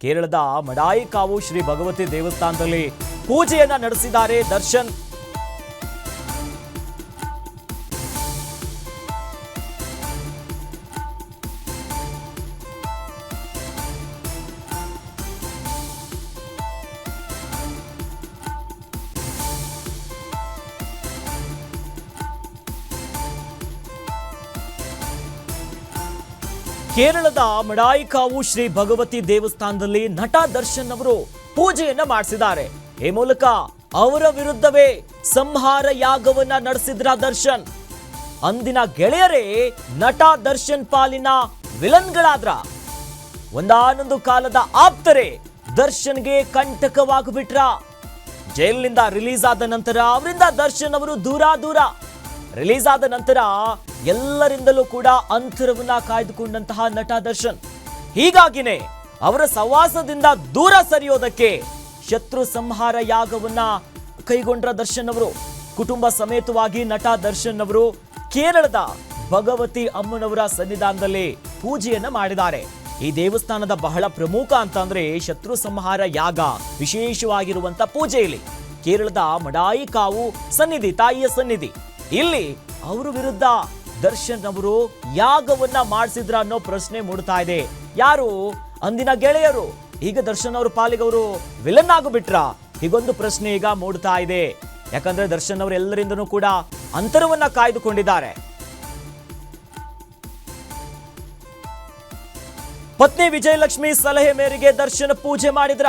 ಕೇರಳದ ಮಡಾಯಿಕಾವು ಶ್ರೀ ಭಗವತಿ ದೇವಸ್ಥಾನದಲ್ಲಿ ಪೂಜೆಯನ್ನ ನಡೆಸಿದ್ದಾರೆ ದರ್ಶನ್ ಕೇರಳದ ಮಡಾಯಿಕಾವು ಶ್ರೀ ಭಗವತಿ ದೇವಸ್ಥಾನದಲ್ಲಿ ನಟ ದರ್ಶನ್ ಅವರು ಪೂಜೆಯನ್ನ ಮಾಡಿಸಿದ್ದಾರೆ. ಈ ಮೂಲಕ ಅವರ ವಿರುದ್ಧವೇ ಸಂಹಾರ ಯಾಗವನ್ನ ನಡೆಸಿದ್ರ ದರ್ಶನ್. ಅಂದಿನ ಗೆಳೆಯರೇ ನಟ ದರ್ಶನ್ ಪಾಲಿನ ವಿಲನ್ಗಳಾದ್ರ. ಒಂದಾನೊಂದು ಕಾಲದ ಆಪ್ತರೆ ದರ್ಶನ್ಗೆ ಕಂಟಕವಾಗಿಬಿಟ್ರ. ಜೈಲಿನಿಂದ ರಿಲೀಸ್ ಆದ ನಂತರ ಅವರಿಂದ ದರ್ಶನ್ ಅವರು ದೂರ ದೂರ. ರಿಲೀಸ್ ಆದ ನಂತರ ಎಲ್ಲರಿಂದಲೂ ಕೂಡ ಅಂತರವನ್ನ ಕಾಯ್ದುಕೊಂಡಂತಹ ನಟ ದರ್ಶನ್. ಹೀಗಾಗಿನೇ ಅವರ ಸವಾಸದಿಂದ ದೂರ ಸರಿಯೋದಕ್ಕೆ ಶತ್ರು ಸಂಹಾರ ಯಾಗವನ್ನ ಕೈಗೊಂಡ್ರ ದರ್ಶನ್ ಅವರು. ಕುಟುಂಬ ಸಮೇತವಾಗಿ ನಟ ದರ್ಶನ್ ಅವರು ಕೇರಳದ ಭಗವತಿ ಅಮ್ಮನವರ ಸನ್ನಿಧಾನದಲ್ಲಿ ಪೂಜೆಯನ್ನ ಮಾಡಿದ್ದಾರೆ. ಈ ದೇವಸ್ಥಾನದ ಬಹಳ ಪ್ರಮುಖ ಅಂತಂದ್ರೆ ಶತ್ರು ಸಂಹಾರ ಯಾಗ ವಿಶೇಷವಾಗಿರುವಂತ ಪೂಜೆ ಇಲ್ಲಿ. ಕೇರಳದ ಮಡಾಯಿ ಕಾವು ಸನ್ನಿಧಿ, ತಾಯಿಯ ಸನ್ನಿಧಿ. ಇಲ್ಲಿ ಅವರ ವಿರುದ್ಧ ದರ್ಶನ್ ಅವರು ಯಾಗವನ್ನ ಮಾಡಿಸಿದ್ರ ಅನ್ನೋ ಪ್ರಶ್ನೆ ಮೂಡ್ತಾ ಇದೆ. ಯಾರು? ಅಂದಿನ ಗೆಳೆಯರು. ಈಗ ದರ್ಶನ್ ಅವ್ರ ಪಾಲಿಗೆ ಅವರು ವಿಲನ್ ಆಗಿಬಿಟ್ರ? ಹೀಗೊಂದು ಪ್ರಶ್ನೆ ಈಗ ಮೂಡ್ತಾ ಇದೆ. ಯಾಕಂದ್ರೆ ದರ್ಶನ್ ಅವರು ಎಲ್ಲರಿಂದನೂ ಕೂಡ ಅಂತರವನ್ನ ಕಾಯ್ದುಕೊಂಡಿದ್ದಾರೆ. ಪತ್ನಿ ವಿಜಯಲಕ್ಷ್ಮಿ ಸಲಹೆ ಮೇರೆಗೆ ದರ್ಶನ ಪೂಜೆ ಮಾಡಿದ್ರ.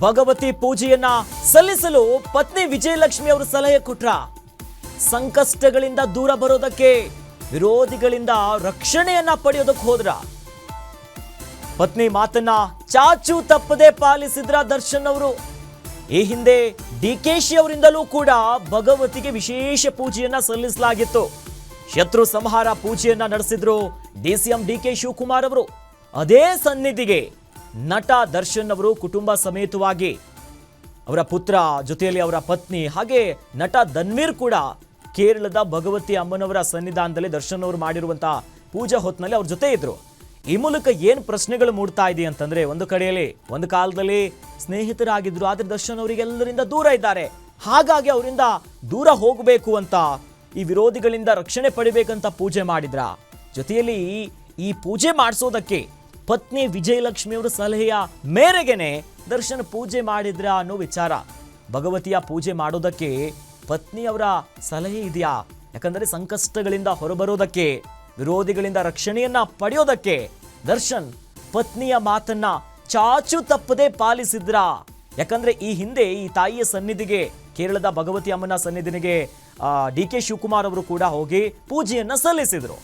ಭಗವತಿ ಪೂಜೆಯನ್ನ ಸಲ್ಲಿಸಲು ಪತ್ನಿ ವಿಜಯಲಕ್ಷ್ಮಿ ಅವರು ಸಲಹೆ ಕೊಟ್ರ. ಸಂಕಷ್ಟಗಳಿಂದ ದೂರ ಬರೋದಕ್ಕೆ, ವಿರೋಧಿಗಳಿಂದ ರಕ್ಷಣೆಯನ್ನ ಪಡೆಯೋದಕ್ಕೆ ಹೋದ್ರ? ಪತ್ನಿ ಮಾತನ್ನ ಚಾಚು ತಪ್ಪದೆ ಪಾಲಿಸಿದ್ರ ದರ್ಶನ್ ಅವರು. ಈ ಹಿಂದೆ ಡಿ ಕೆ ಶಿ ಅವರಿಂದಲೂ ಕೂಡ ಭಗವತಿಗೆ ವಿಶೇಷ ಪೂಜೆಯನ್ನ ಸಲ್ಲಿಸಲಾಗಿತ್ತು. ಶತ್ರು ಸಂಹಾರ ಪೂಜೆಯನ್ನ ನಡೆಸಿದ್ರು D C M D K Shivakumar ಅವರು. ಅದೇ ಸನ್ನಿಧಿಗೆ ನಟ ದರ್ಶನ್ ಅವರು ಕುಟುಂಬ ಸಮೇತವಾಗಿ ಅವರ ಪುತ್ರ ಜೊತೆಯಲ್ಲಿ ಅವರ ಪತ್ನಿ ಹಾಗೆ ನಟ ಧನ್ವೀರ್ ಕೂಡ ಕೇರಳದ ಭಗವತಿ ಅಮ್ಮನವರ ಸನ್ನಿಧಾನದಲ್ಲಿ ದರ್ಶನ್ ಅವರು ಮಾಡಿರುವಂತಹ ಪೂಜಾ ಹೊತ್ತಿನಲ್ಲಿ ಅವ್ರ ಜೊತೆ ಇದ್ರು. ಈ ಮೂಲಕ ಏನ್ ಪ್ರಶ್ನೆಗಳು ಮೂಡ್ತಾ ಇದೆ ಅಂತಂದ್ರೆ ಒಂದು ಕಡೆಯಲ್ಲಿ, ಒಂದು ಕಾಲದಲ್ಲಿ ಸ್ನೇಹಿತರಾಗಿದ್ರು, ಆದ್ರೆ ದರ್ಶನ್ ಅವರಿಗೆಲ್ಲರಿಂದ ದೂರ ಇದ್ದಾರೆ. ಹಾಗಾಗಿ ಅವರಿಂದ ದೂರ ಹೋಗಬೇಕು ಅಂತ ಈ ವಿರೋಧಿಗಳಿಂದ ರಕ್ಷಣೆ ಪಡಿಬೇಕಂತ ಪೂಜೆ ಮಾಡಿದ್ರ. ಜೊತೆಯಲ್ಲಿ ಈ ಪೂಜೆ ಮಾಡಿಸೋದಕ್ಕೆ ಪತ್ನಿ ವಿಜಯಲಕ್ಷ್ಮಿ ಅವರ ಸಲಹೆಯ ಮೇರೆಗೆನೆ ದರ್ಶನ್ ಪೂಜೆ ಮಾಡಿದ್ರ ಅನ್ನೋ ವಿಚಾರ. ಭಗವತಿಯ ಪೂಜೆ ಮಾಡೋದಕ್ಕೆ ಪತ್ನಿಯವರ ಸಲಹೆ ಇದೆಯಾ? ಯಾಕಂದರೆ ಸಂಕಷ್ಟಗಳಿಂದ ಹೊರಬರೋದಕ್ಕೆ, ವಿರೋಧಿಗಳಿಂದ ರಕ್ಷಣೆಯನ್ನ ಪಡೆಯೋದಕ್ಕೆ ದರ್ಶನ್ ಪತ್ನಿಯ ಮಾತನ್ನ ಚಾಚು ತಪ್ಪದೆ ಪಾಲಿಸಿದ್ರ? ಯಾಕಂದ್ರೆ ಈ ಹಿಂದೆ ಈ ತಾಯಿಯ ಸನ್ನಿಧಿಗೆ, ಕೇರಳದ ಭಗವತಿ ಅಮ್ಮನ ಸನ್ನಿಧಿನಿಗೆ ಡಿ ಕೆ ಶಿವಕುಮಾರ್ ಅವರು ಕೂಡ ಹೋಗಿ ಪೂಜೆಯನ್ನ ಸಲ್ಲಿಸಿದ್ರು.